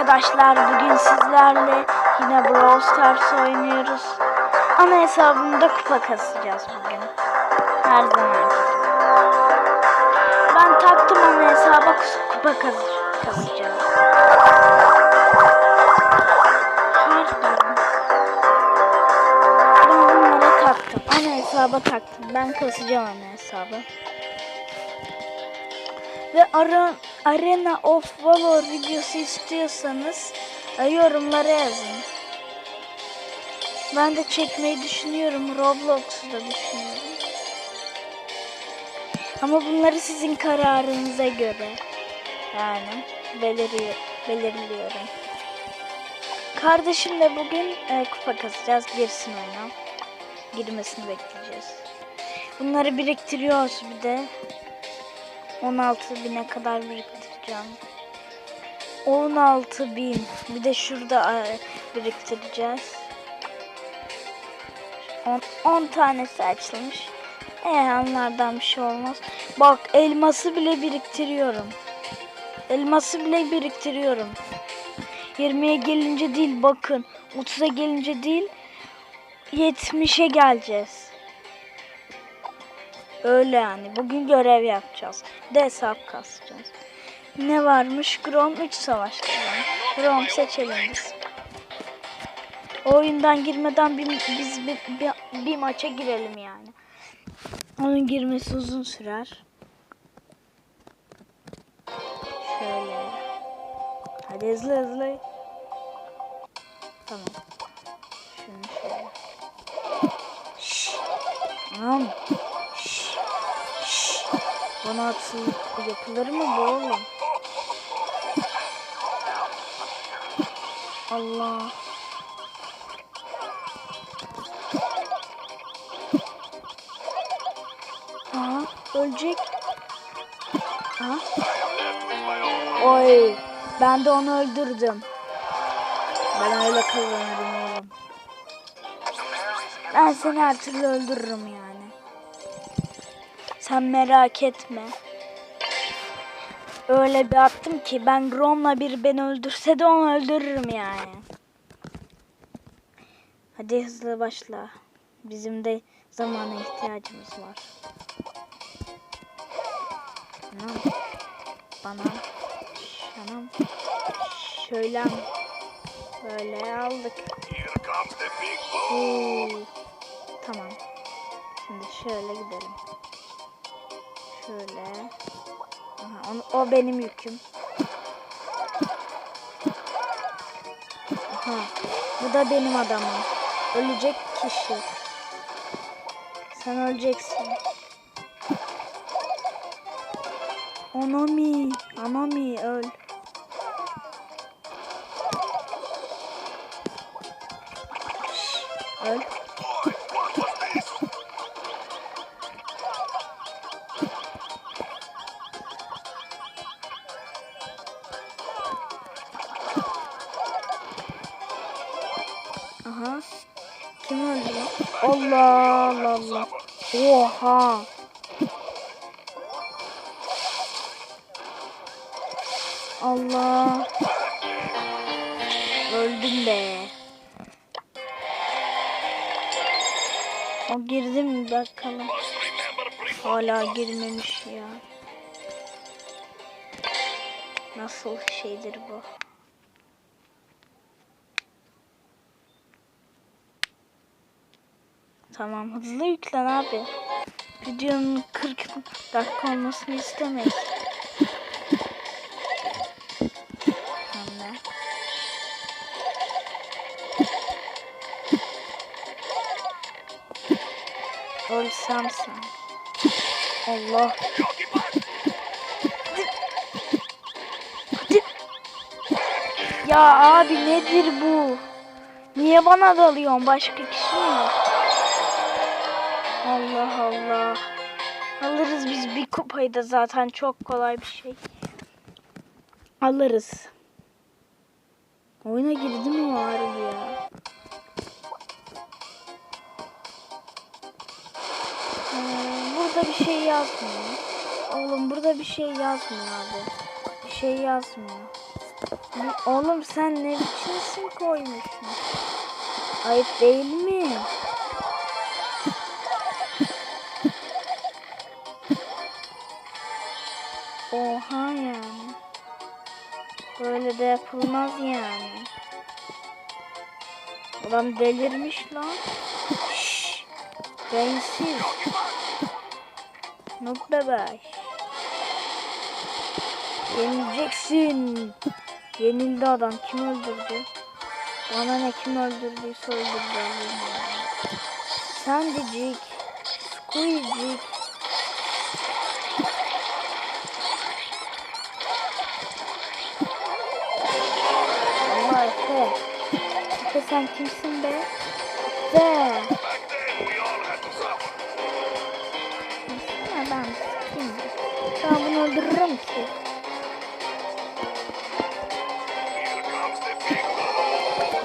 arkadaşlar bugün sizlerle yine Brawl Stars oynuyoruz. Ana hesabımda kupa kasacağız bugün. Her zaman. Ben taktım ana hesaba kupa kas- kasacağım. Pardon. Ben bunlara taktım. Ana hesaba taktım. Ben kasacağım ana hesabı. Ve ara, Arena of Valor videosu istiyorsanız e, yorumlara yazın. Ben de çekmeyi düşünüyorum. Roblox'u da düşünüyorum. Ama bunları sizin kararınıza göre yani beliriyor, belirliyorum. Kardeşimle bugün e, kupa kasacağız. Girsin oyuna. Girmesini bekleyeceğiz. Bunları biriktiriyoruz bir de. 16 bine kadar biriktireceğim. 16 bin. Bir de şurada e, biriktireceğiz. 10, 10 tanesi açılmış. E onlardan bir şey olmaz. Bak elması bile biriktiriyorum. Elması bile biriktiriyorum. 20'ye gelince değil bakın. 30'a gelince değil 70'e geleceğiz. Öyle yani. Bugün görev yapacağız. De hesap kasacağız. Ne varmış? Grom 3 savaşçı var. Grom seçelim biz. Oyundan girmeden bir, biz bir, bir, bir maça girelim yani. Onun girmesi uzun sürer. Şöyle. Hadi hızlı hızlı. Tamam. Şunu şöyle. Şşş. Anam. Bana haksızlık yapılır mı bu oğlum? Allah. Aha, ölecek. Aha. Oy, ben de onu öldürdüm. Ben öyle kazanırım oğlum. Ben seni her türlü öldürürüm yani. Sen merak etme. Öyle bir attım ki ben Grom'la bir beni öldürse de onu öldürürüm yani. Hadi hızlı başla. Bizim de zamana ihtiyacımız var. Anam. Bana. Anam. Şöyle. Böyle aldık. Oo. Tamam. Şimdi şöyle gidelim. Şöyle. Aha, onu, o benim yüküm. Aha. Bu da benim adamım. Ölecek kişi. Sen öleceksin. Anami. Anami öl. Öl. Allah Allah. Oha. Allah. Öldüm be. O girdi mi bakalım. Hala girmemiş ya. Nasıl şeydir bu? Tamam hızlı yüklen abi. Videonun 40 dakika olmasını istemeyiz. Ölsem sen. Allah. Ya abi nedir bu? Niye bana dalıyorsun? Başka kişi mi Bir kupayı da zaten çok kolay bir şey. Alırız. Oyuna girdi mi o harbi ya? Ee, burada bir şey yazmıyor. Oğlum burada bir şey yazmıyor abi. Bir şey yazmıyor. Oğlum sen ne biçim isim koymuşsun? Ayıp değil mi? Böyle de yapılmaz yani. Adam delirmiş lan. Şşş. Beyinsiz. Noob bebek. Yenileceksin. Yenildi adam. Kim öldürdü? Bana ne kim öldürdüyse öldürdü. Allah'ım ya. Sen kimsin be? Ya ben sikeyim. Ben bunu öldürürüm ki.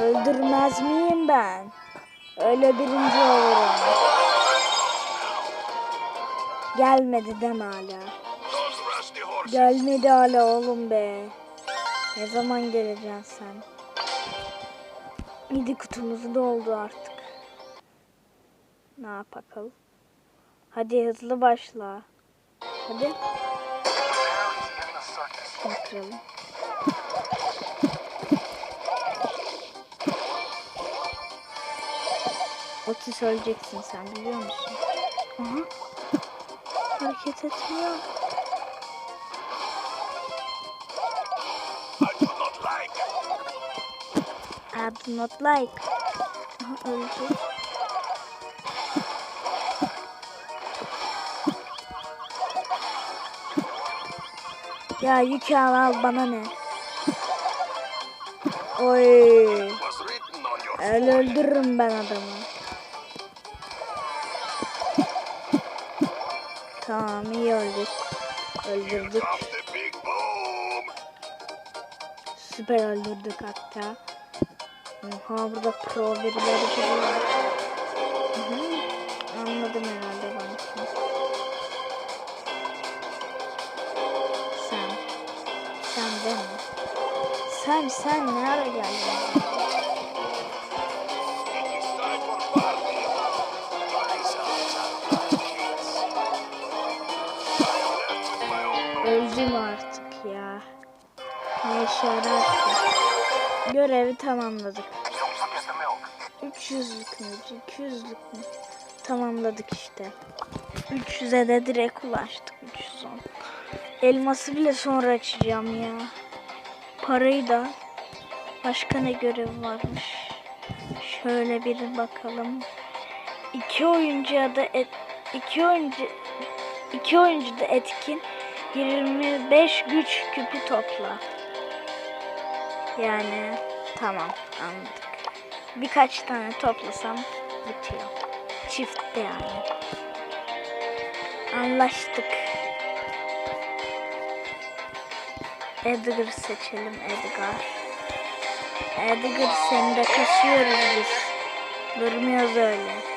Öldürmez miyim ben? Öyle birinci olurum. Gelmedi deme hala. Gelmedi hala oğlum be. Ne zaman geleceksin sen? Midi kutumuz doldu artık. Ne yapalım? Hadi hızlı başla. Hadi. Bakalım. Otis öleceksin sen biliyor musun? Aha. Hareket etmiyor. I do not like. Öldü. Ya yükü al al bana ne? Oy. Öyle öldürürüm ben adamı. Tamam iyi öldük. Öldürdük. Süper öldürdük hatta. Oha burada pro birileri geliyor. Anladım herhalde ben. Sen. Sen değil mi? Sen sen ne ara geldin? Öldüm artık ya. Ne işe yarar? Görevi tamamladık. Is the milk. 300'lük mü? 200'lük mü? Tamamladık işte. 300'e de direkt ulaştık. 310. Elması bile sonra açacağım ya. Parayı da. Başka ne görev varmış? Şöyle bir bakalım. İki oyuncuya da et, iki oyuncu iki oyuncu da etkin 25 güç küpü topla. Yani tamam anladık. Birkaç tane toplasam bitiyor. Çiftte yani. Anlaştık. Edgar seçelim Edgar. Edgar seni de kasıyoruz biz. Durmuyoruz öyle.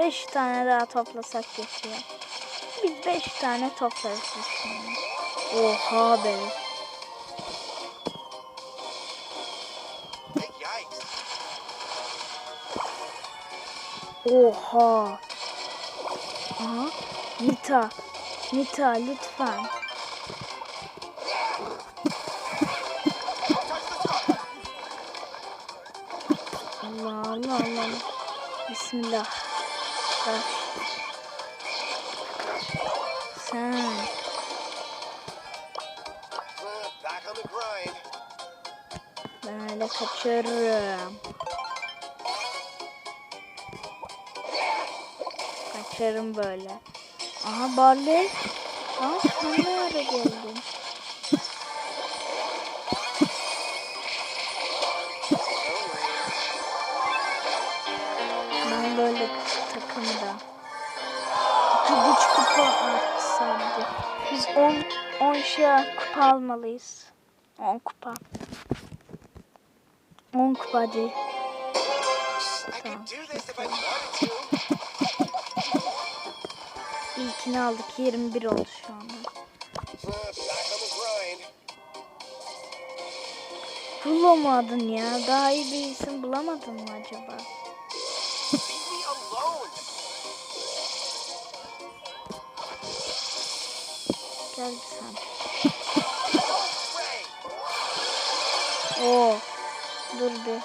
5 tane daha toplasak geçiyor. Biz 5 tane toplarız. Oha be. Oha. Aha. Nita. Nita lütfen. Allah Allah Allah. Bismillah. Sen. Grind. Ben öyle kaçarım. Kaçarım böyle. Aha Barley. Aa sen ne ara geldin? Kupa kupa almalıyız. 10 kupa. 10 kupa hadi. To. İlkini aldık 21 oldu şu anda. Uh, back on the grind. Rulo mu adın ya? Daha iyi bir isim bulamadın mı acaba? Gel bir. Oo. Dur bir.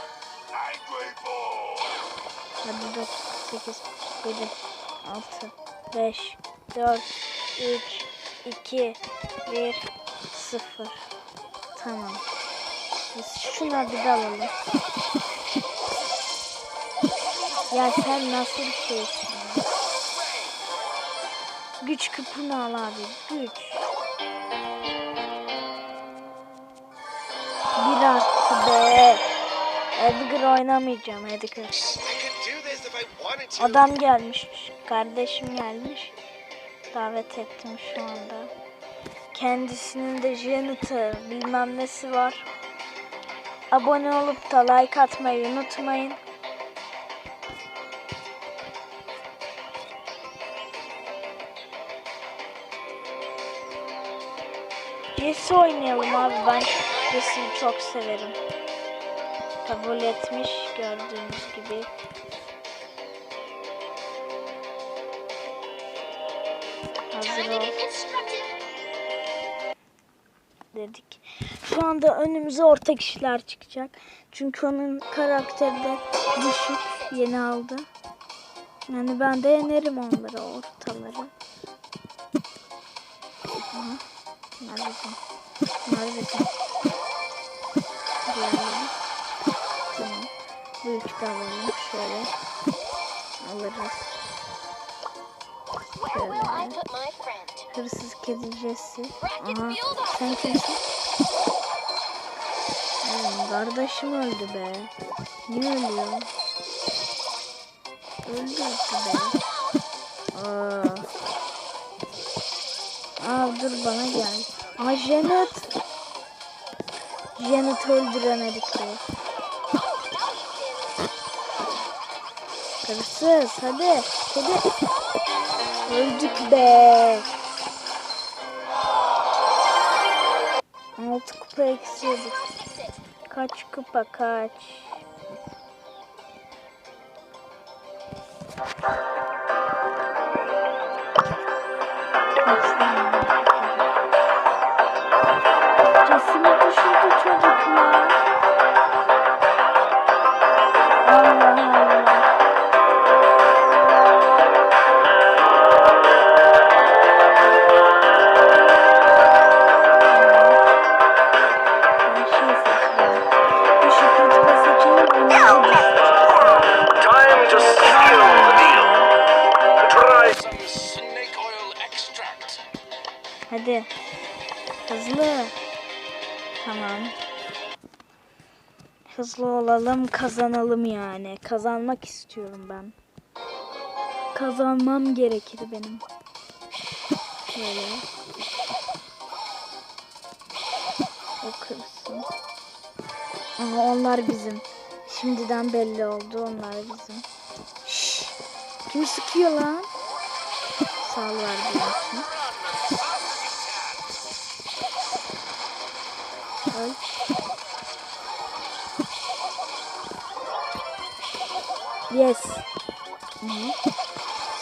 Hadi 9, 8, 7, 6, 5, 4, 3, 2, 1, 0. Tamam. Biz şuna bir de alalım. Ya sen nasıl bir şeysin? Güç küpünü al abi. Güç. Be. Edgar oynamayacağım Edgar. Adam gelmiş. Kardeşim gelmiş. Davet ettim şu anda. Kendisinin de janitor bilmem nesi var. Abone olup da like atmayı unutmayın. Jesse oynayalım abi. Ben Jesse'yi çok severim. Kabul etmiş gördüğünüz gibi. Hazır ol dedik. Şu anda önümüze orta kişiler çıkacak. Çünkü onun karakteri de düşük. Yeni aldı. Yani ben de yenerim onları ortaları. Aha. Bunlar Bu üçü de alalım. Şöyle. Alırız. Şöyle. Hırsız kedi Jesse. Rocket Aha. Sen kimsin? Oğlum kardeşim öldü be. Niye ölüyor? Öldü be. Aa. Aa dur bana gel. Aa Janet. Janet öldüremedik be. Hırsız hadi. Hadi. Öldük be. Altı kupa eksiyorduk. Kaç kupa kaç? Kazanalım yani. Kazanmak istiyorum ben. Kazanmam gerekir benim. Şöyle. O kırsın. Aha onlar bizim. Şimdiden belli oldu onlar bizim. Şşş. Kim sıkıyor lan? Sağ ol verdiğin Yes. Hı.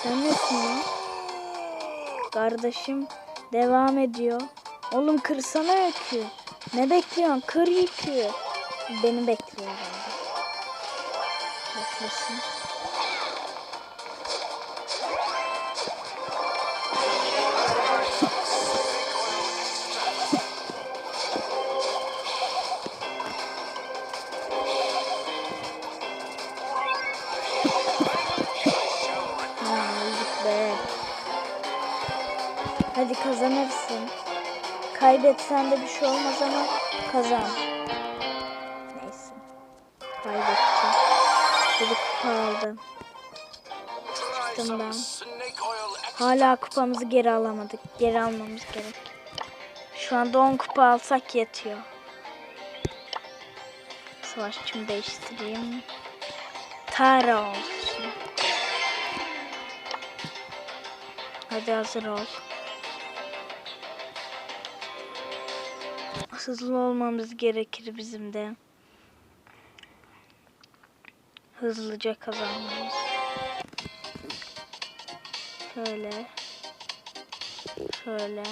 Sen nesin ya? Kardeşim devam ediyor. Oğlum kırsana yükü. Ne bekliyorsun? Kır yükü. Beni bekliyor kazanırsın. Kaybetsen de bir şey olmaz ama kazan. Neyse. Kaybettim. Bir kupa aldım. Çıktım ben. Hala kupamızı geri alamadık. Geri almamız gerek. Şu anda 10 kupa alsak yetiyor. Savaşçımı değiştireyim. Tara olsun. Hadi hazır ol. Hızlı olmamız gerekir bizim de. Hızlıca kazanmamız. Şöyle. Şöyle.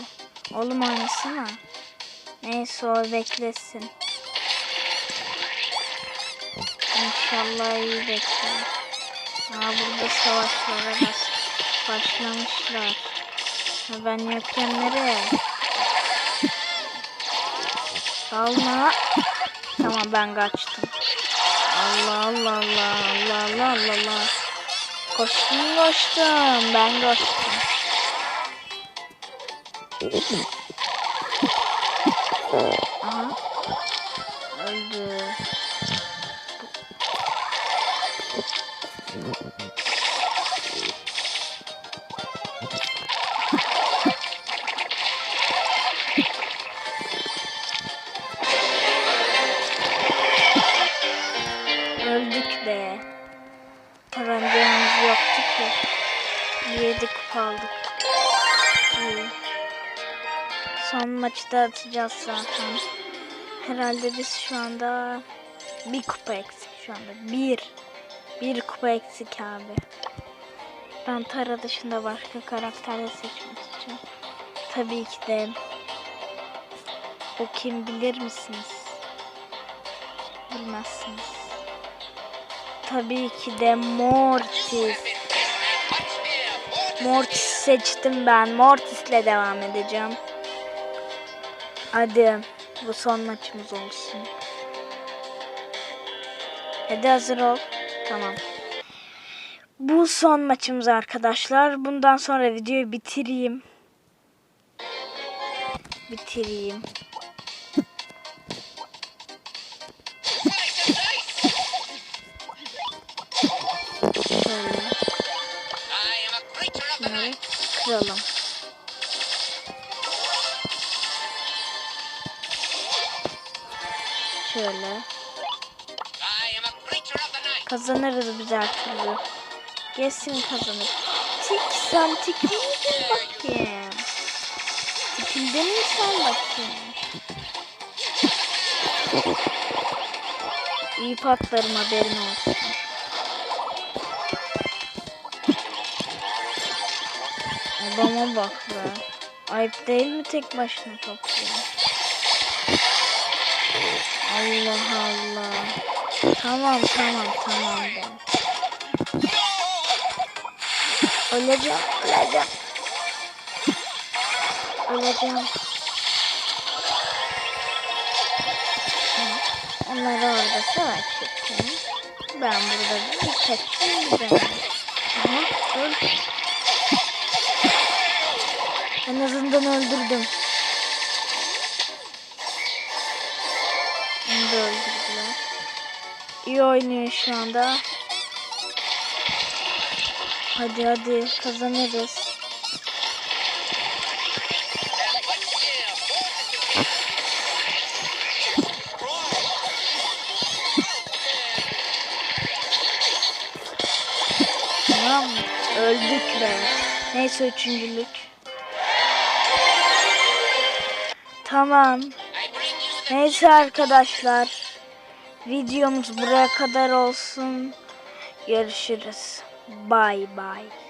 Oğlum oynasana. Neyse o beklesin. İnşallah iyi bekler. Aa burada savaşlara başlamışlar. Ben yokken nereye? Dalma. Tamam ben kaçtım. Allah Allah Allah Allah Allah Allah Allah. Koştum koştum. Ben koştum. Aha. Öldü. Son maçı da atacağız zaten. Herhalde biz şu anda bir kupa eksik şu anda. Bir. Bir kupa eksik abi. Ben Tara dışında başka karakterle seçmek için. Tabii ki de o kim bilir misiniz? Bilmezsiniz. Tabii ki de Mortis. Mortis seçtim ben. Mortis'le devam edeceğim. Hadi bu son maçımız olsun. Hadi hazır ol. Tamam. Bu son maçımız arkadaşlar. Bundan sonra videoyu bitireyim. Bitireyim. Şöyle. Night. kıralım. Şöyle. Kazanırız biz her türlü. Kesin kazanır. Tik sen tikildin bakayım. Tikildin mi sen bakayım? İyi patlarım haberin olsun. Adama bak be. Ayıp değil mi tek başına topluyor? Allah Allah. Tamam tamam tamam ben. Öleceğim öleceğim. Öleceğim. Onlar orada savaşırken ben burada bir kaçayım ben. Aha öl. En azından öldürdüm. İyi oynuyor şu anda. Hadi hadi kazanırız. Tamam? Öldük be. Neyse üçüncülük. Tamam. Neyse arkadaşlar. Videomuz buraya kadar olsun. Görüşürüz. Bye bye.